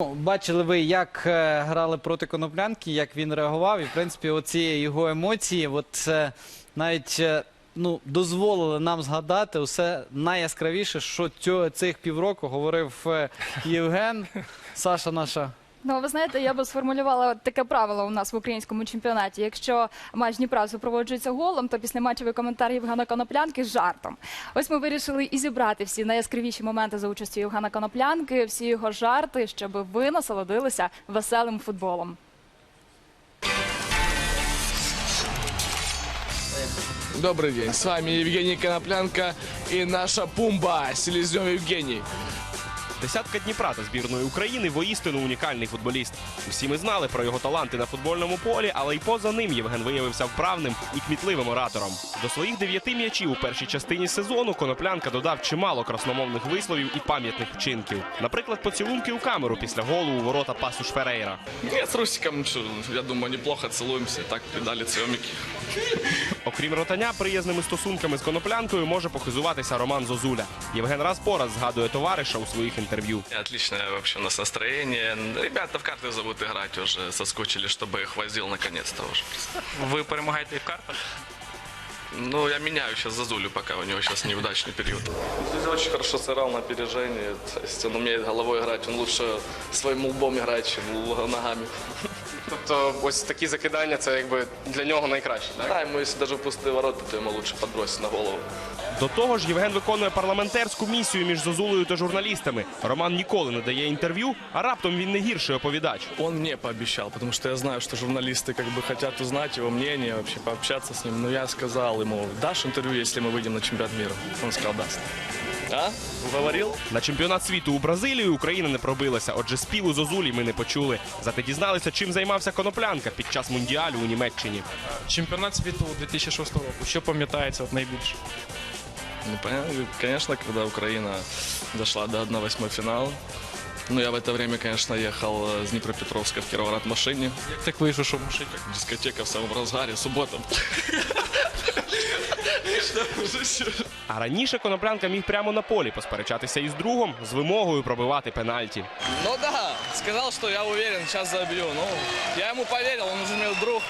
Ну, Бачили ви, як е, грали проти коноплянки, як він реагував, і в принципі, оці його емоції, от е, навіть е, ну, дозволили нам згадати усе найяскравіше, що цього, цих півроку говорив Євген. Саша наша. Ну, ви знаєте, я би сформулювала таке правило у нас в українському чемпіонаті. Якщо матч Дніпра супроводжується голом, то після післяматчевий коментар Євгена Коноплянки з жартом. Ось ми вирішили і зібрати всі найяскравіші моменти за участю Євгена Коноплянки, всі його жарти, щоб ви насолодилися веселим футболом. Добрый день, с вами Евгений Коноплянка и наша Пумба, Селезнев Евгений. Десятка Дніпра та збірної України воістину унікальний футболіст. Усі ми знали про його таланти на футбольному полі, але й поза ним Євген виявився вправним і кмітливим оратором. До своїх дев'яти м'ячів у першій частині сезону Коноплянка додав чимало красномовних висловів і пам'ятних вчинків. Наприклад, поцілунки у камеру після голу у ворота пасу Шферейра. Нет, с Русиком, я думаю, неплохо целуемся, так придали цемики. Окрім ротання, приязними стосунками з коноплянкою може похизуватися Роман Зозуля. Євген раз по раз згадує товариша у своїх інтерв'ю. Отличное вообще у нас настроение. Ребята в карты зовут играть уже, соскучили, чтобы их возил наконец-то уже. Ви перемагаєте в картах? Ну, я меняю сейчас Зазулю, пока у него сейчас неудачный период. Здесь очень хорошо сыграл на опережении. То есть он умеет головой играть, он лучше своим лбом играет, чем ногами. Тобто ось такі закидання це якби для нього найкраще. Так? Да, ему если даже в пустые ворота, то ему лучше подбросить на голову. До того ж, Євген виконує парламентарську місію між Зозулею та журналістами. Роман ніколи не дає інтерв'ю, а раптом він не гірший оповідач. Он мне пообещал, потому что я знаю, что журналисты как бы хотят узнать его мнение, вообще пообщаться с ним. Но я сказал ему, дашь интервью, если мы выйдем на чемпионат мира? Он сказал, даст. А? Уговорил? На чемпіонат світу у Бразилію Україна не пробилася, отже, співу Зозулі ми не почули. Зате дізналися, чим займався коноплянка під час мундіалю у Німеччині. Чемпіонат світу 2006 року. Що пам'ятається от найбільше? Ну, понятно, конечно, когда Украина дошла до 1-8 финала. Ну, я в это время, конечно, ехал э, с Днепропетровска в Кировоград в машине. Як так вийшло, що в машині? Дискотека в самом разгаре, суббота. А раніше коноплянка міг прямо на полі посперечатися із другом з вимогою пробивати пенальті. Ну да, сказал, что я уверен, сейчас забью. Ну, я ему поверил, он уже мой друг.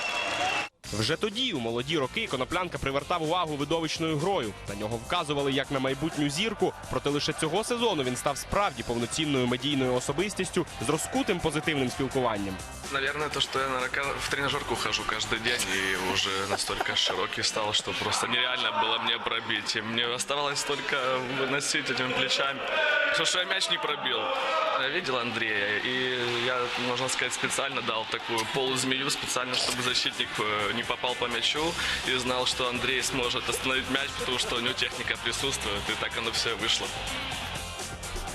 Вже тоді, у молоді роки, коноплянка привертав увагу видовищною грою. На нього вказували як на майбутню зірку. Проте лише цього сезону він став справді повноцінною медійною особистістю з розкутим позитивним спілкуванням. Наверное, то, что я наверное, в тренажерку хожу каждый день и уже настолько широкий стал, что просто нереально было мне пробить. И мне оставалось только выносить этими плечами. Что, что я мяч не пробил. Я видел Андрея, и я, можно сказать, специально дал такую полузмею, специально, чтобы защитник э, не попал по мячу и знал, что Андрей сможет остановить мяч, потому что у него техника присутствует, и так оно все вышло.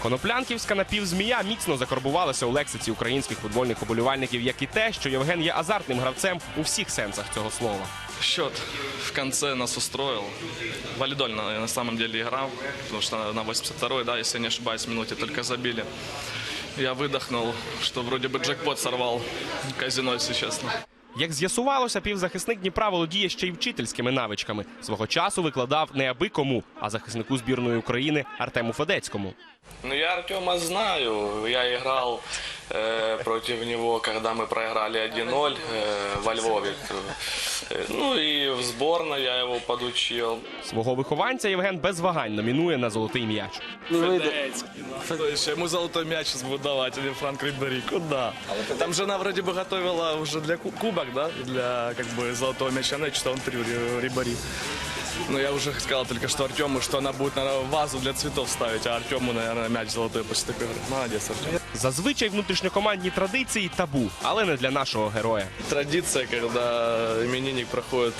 Коноплянківська напівзмія міцно закорбувалася у лексиці українських футбольних поболівальників, як і те, що Євген є азартним гравцем у всіх сенсах цього слова. Счет в конце нас устроил. Валидольно на самом деле играл, потому что на 82-й, да, если не ошибаюсь, минуте только забили. Я выдохнул, что вроде бы джекпот сорвал казино, если честно. Як з'ясувалося, півзахисник Дніпра володіє ще й вчительськими навичками. Свого часу викладав не аби кому, а захиснику збірної України Артему Федецькому. Ну, я Артема знаю. Я играл э, против него, когда мы проиграли 1-0 э, во Львове. Э, Ну и в сборной я его подучил. Свого вихованця Євген без вагань номінує на золотий м'яч. То есть ему золотой мяч сейчас будут давать, или Франк Рибери. Куда? Там жена вроде бы готовила уже для ку- кубок, да? Для как бы золотого мяча. Ну, что он три Ри- Рибери. Но я уже сказал только что Артему, что она будет, наверное, вазу для цветов ставить, а Артему, наверное, мяч золотой после такой игры. Молодец, Артем. Зазвичай внутрішньокомандні традиції табу, але не для нашого героя. Традиция, когда именинник проходит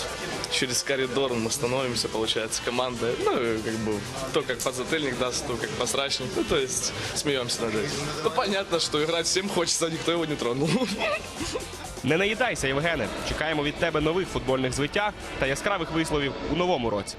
через коридор, мы становимся, получается, командой. Ну, и как бы, то как подзатыльник даст, то как посрачник. Ну, то есть, смеемся над этим. Ну, понятно, что играть всем хочется, а никто его не тронул. Не наїдайся, Євгене. Чекаємо від тебе нових футбольних звитяг та яскравих висловів у новому році.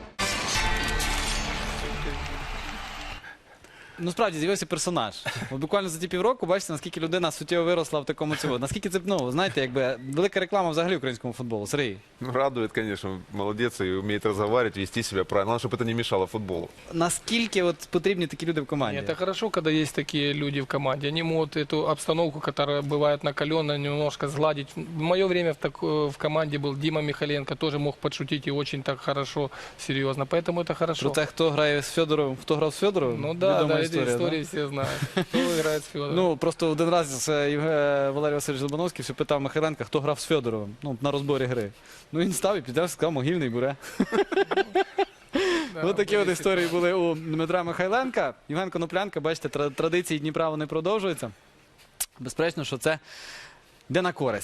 Ну, справді з'явився персонаж. От буквально за ті півроку, бачите, наскільки людина суттєво виросла в такому цього. Наскільки це ну, знаєте, якби велика реклама взагалі українському футболу. Сергій, Ну, радует, конечно, молодец и умеет разговаривать, вести себя правильно. Главное, чтобы это не мешало футболу. наскільки от потрібні такі люди в команді? Это хорошо, когда есть такие люди в команде. Они могут эту обстановку, которая бывает накаленная, немножко сгладить. В мое время в, так- в команде был Дима Михаленко, тоже мог подшутить и очень так хорошо, серьезно. Поэтому это хорошо. Про те, хто грає з Федоровим, хто грав з Федоровим? Ну да, відома да, історія, да? истории все знают. Кто играет с Ну, просто один раз е, Євге- Валерій Васильович Лобановський все питав Михайленка, хто грав з Федоровим ну, на розборі гри. Ну він став і підняв, сказав, могильний буре. Да, Ось такі от історії були у Дмитра Михайленка. Євген Коноплянка, бачите, тра- традиції Дніпра вони продовжуються. Безперечно, що це йде на користь.